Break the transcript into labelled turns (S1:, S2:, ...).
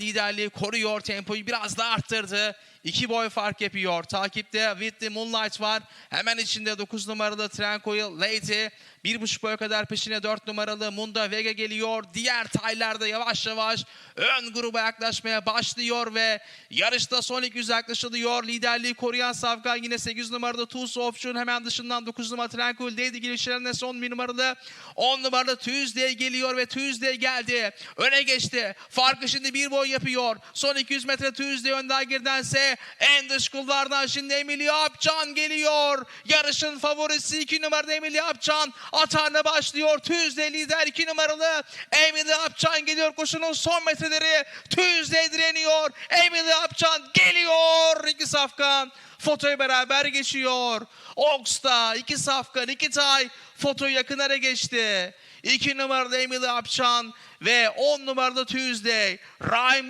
S1: liderliği koruyor. Tempoyu biraz da arttırdı. İki boy fark yapıyor. Takipte Whitney Moonlight var. Hemen içinde 9 numaralı Tranquil Lady. Bir buçuk boy kadar peşine 4 numaralı Munda Vega geliyor. Diğer taylarda yavaş yavaş ön gruba yaklaşmaya başlıyor ve yarışta son 200 yaklaşılıyor. Liderliği koruyan Safkan yine 8 numaralı Tools Option hemen dışından 9 numaralı Tranquil Lady girişlerine son 1 numaralı 10 numaralı Tuesday geliyor ve Tuesday geldi. Öne geçti. Farkı şimdi bir boy yapıyor. Son 200 metre Tuesday önden girdense en dış kulvardan şimdi Emily Apcan geliyor. Yarışın favorisi 2 numaralı Emily Apcan. Atarına başlıyor. Tuesday lider 2 numaralı Emily Apcan geliyor. Koşunun son metreleri Tuesday direniyor. Emily Apcan geliyor. İki safkan. Fotoyu beraber geçiyor. Ox'ta iki safkan, iki tay fotoyu yakınlara geçti. 2 numaralı Emily Apçan ve 10 numaralı Tuesday. Raymond